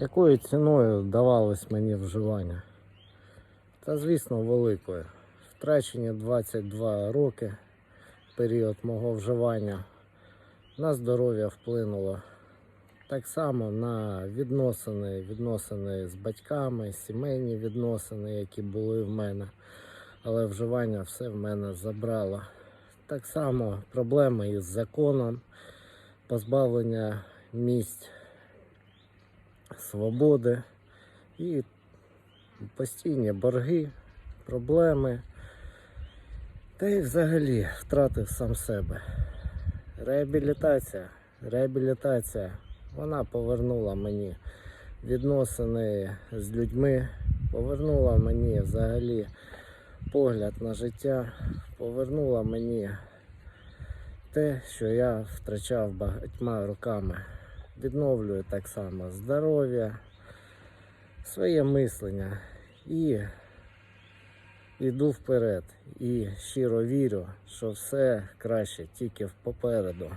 Якою ціною давалось мені вживання? Та звісно, великою. Втрачені 22 роки період мого вживання. На здоров'я вплинуло. Так само на відносини, відносини з батьками, сімейні відносини, які були в мене. Але вживання все в мене забрало. Так само проблеми із законом, позбавлення місць свободи і постійні борги, проблеми. Та й взагалі втратив сам себе. Реабілітація, реабілітація, вона повернула мені відносини з людьми, повернула мені взагалі погляд на життя, повернула мені те, що я втрачав багатьма роками. Відновлюю так само здоров'я, своє мислення і йду вперед. І щиро вірю, що все краще тільки попереду.